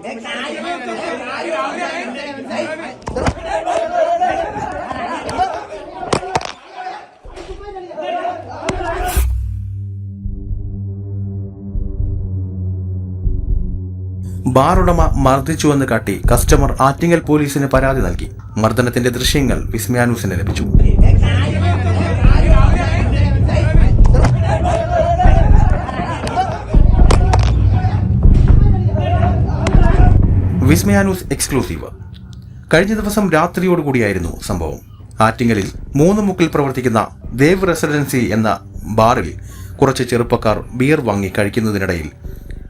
ബാറുടമ മർദ്ദിച്ചുവെന്ന് കാട്ടി കസ്റ്റമർ ആറ്റിങ്ങൽ പോലീസിന് പരാതി നൽകി. മർദ്ദനത്തിന്റെ ദൃശ്യങ്ങൾ വിസ്മയാനൂസിന് ലഭിച്ചു. വിസ്മയാനൂസ് എക്സ്ക്ലൂസീവ്. കഴിഞ്ഞ ദിവസം രാത്രിയോടുകൂടിയായിരുന്നു സംഭവം. ആറ്റിങ്ങലിൽ മൂന്ന് മുക്കിൽ പ്രവർത്തിക്കുന്ന ദേവ് റെസിഡൻസി എന്ന ബാറിൽ കുറച്ച് ചെറുപ്പക്കാർ ബിയർ വാങ്ങി കഴിക്കുന്നതിനിടയിൽ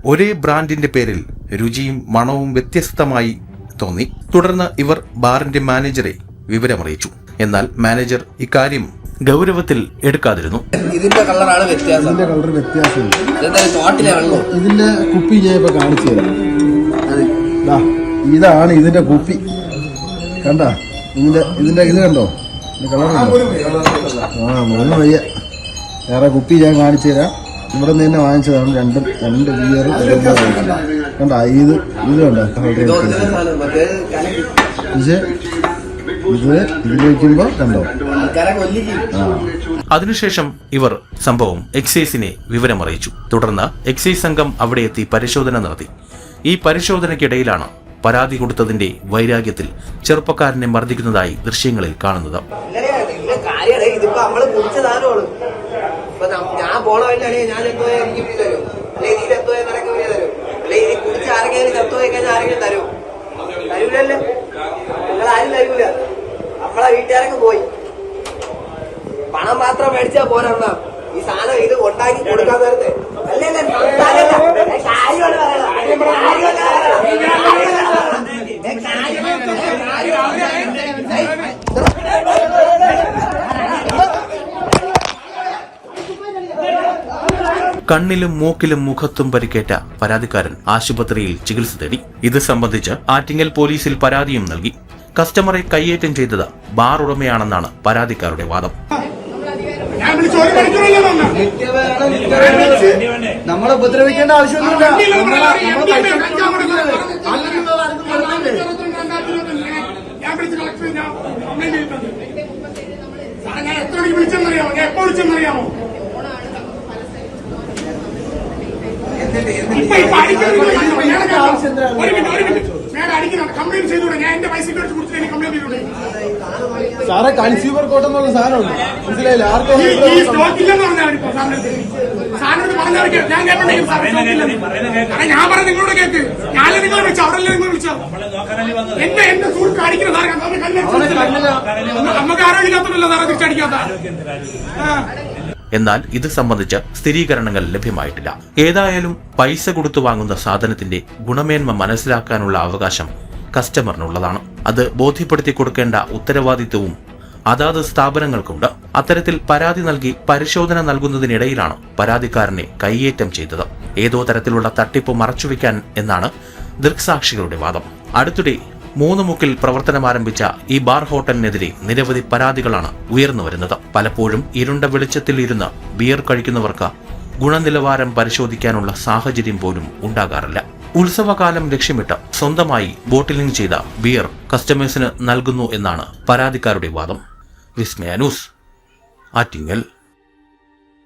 ഒരേ ബ്രാൻഡിന്റെ പേരിൽ രുചിയും മണവും വ്യത്യസ്തമായി തോന്നി. തുടർന്ന് ഇവർ ബാറിന്റെ മാനേജറെ വിവരമറിയിച്ചു. എന്നാൽ മാനേജർ ഇക്കാര്യം ഗൗരവത്തിൽ എടുക്കാതിരുന്നു. ഇതിന്റെ കളറാണ് വ്യത്യാസം. ഇതിന്റെ കളർ വ്യത്യാസം ഇതിന്റെ കുപ്പി ഞാൻ ഇപ്പൊ കാണിച്ചു തരാം. ഇതാണ് ഇതിന്റെ കുപ്പി. കണ്ട? ഇതിന്റെ ഇതിന്റെ ഇത് കണ്ടോ? കളർ കണ്ടോ? ആ മൂന്ന് വയ്യ. വേറെ കുപ്പി ഞാൻ കാണിച്ചു തരാം. ഇവിടെ നിന്ന് തന്നെ വാങ്ങിച്ചതാണ് രണ്ടും രണ്ട് ബിയറും കണ്ട ഇത് ഇത് കണ്ടോ? പക്ഷേ ഇത് ഇതിൽ വയ്ക്കുമ്പോ കണ്ടോ? അതിനുശേഷം ഇവർ സംഭവം എക്സൈസിനെ വിവരമറിയിച്ചു. തുടർന്ന് എക്സൈസ് സംഘം അവിടെ എത്തി പരിശോധന നടത്തി. ഈ പരിശോധനയ്ക്കിടയിലാണ് പരാതി കൊടുത്തതിന്റെ വൈരാഗ്യത്തിൽ ചെറുപ്പക്കാരനെ മർദ്ദിക്കുന്നതായി ദൃശ്യങ്ങളിൽ കാണുന്നത്. പോയി പണം മാത്രം മേടിച്ചാ പോരാ ഈ സാധനം ഇത് ഉണ്ടാക്കി കൊടുക്കാൻ നേരത്തെ. അല്ലേ. കണ്ണിലും മൂക്കിലും മുഖത്തും പരിക്കേറ്റ പരാതിക്കാരൻ ആശുപത്രിയിൽ ചികിത്സ തേടി. ഇത് സംബന്ധിച്ച് ആറ്റിങ്ങൽ പോലീസിൽ പരാതിയും നൽകി. കസ്റ്റമറെ കയ്യേറ്റം ചെയ്തത് ബാർ ഉടമയാണെന്നാണ് പരാതിക്കാരുടെ വാദം. നമ്മളെ ഉപദ്രവിക്കേണ്ട ആവശ്യമൊന്നുമില്ല. എത്ര മണിക്ക് വിളിച്ചെന്നറിയാമോ? എപ്പോ വിളിച്ചെന്നറിയാമോ? ഇപ്പൊ. ഒരു മിനിറ്റ് ഒരു മിനിറ്റ്. അടിക്കുന്നുണ്ട് കംപ്ലൈന്റ് ചെയ്തൂടെ ഞാൻ എന്റെ പൈസ എടുത്ത് കൊടുത്തിട്ട് എനിക്ക് കംപ്ലൈന്റ് ചെയ്തൂടെ? സാറേ കൺസ്യൂമർ കോർട്ട് എന്നുള്ള സാധനമുണ്ട്. മനസ്സിലായില്ല? ആർക്കും പറഞ്ഞാൽ ഞാൻ കേട്ടോ സാറേ. ഞാൻ പറഞ്ഞ നിങ്ങളോട് കേക്ക്. ഞാൻ നിങ്ങളെ വിളിച്ചു അവരല്ലേ നിങ്ങൾ വിളിച്ചോ എന്റെ എന്റെ സുഹൃത്ത് അടിക്കണം സാറേ. നമുക്ക് ആരോഗ്യമില്ലാത്തല്ലോ സാറേ തിരിച്ചടിക്കാത്ത. ആ. എന്നാൽ ഇത് സംബന്ധിച്ച് സ്ഥിരീകരണങ്ങൾ ലഭ്യമായിട്ടില്ല. ഏതായാലും പൈസ കൊടുത്തു വാങ്ങുന്ന സാധനത്തിന്റെ ഗുണമേന്മ മനസ്സിലാക്കാനുള്ള അവകാശം കസ്റ്റമറിനുള്ളതാണ്. അത് ബോധ്യപ്പെടുത്തി കൊടുക്കേണ്ട ഉത്തരവാദിത്വവും അതാത് സ്ഥാപനങ്ങൾക്കുണ്ട്. അത്തരത്തിൽ പരാതി നൽകി പരിശോധന നൽകുന്നതിനിടയിലാണ് പരാതിക്കാരനെ കൈയേറ്റം ചെയ്തത്. ഏതോ തരത്തിലുള്ള തട്ടിപ്പ് മറച്ചുവെക്കാൻ എന്നാണ് ദൃക്സാക്ഷികളുടെ വാദം. അടുത്തിടെ മൂന്ന് മുക്കിൽ പ്രവർത്തനം ആരംഭിച്ച ഈ ബാർ ഹോട്ടലിനെതിരെ നിരവധി പരാതികളാണ് ഉയർന്നു വരുന്നത്. പലപ്പോഴും ഇരുണ്ട വെളിച്ചത്തിൽ ഇരുന്ന് ബിയർ കഴിക്കുന്നവർക്ക് ഗുണനിലവാരം പരിശോധിക്കാനുള്ള സാഹചര്യം പോലും ഉണ്ടാകാറില്ല. ഉത്സവകാലം ലക്ഷ്യമിട്ട് സ്വന്തമായി ബോട്ടിലിംഗ് ചെയ്ത ബിയർ കസ്റ്റമേഴ്സിന് നൽകുന്നു എന്നാണ് പരാതിക്കാരുടെ വാദം. വിസ്മയ ന്യൂസ് ആറ്റിങ്ങൽ.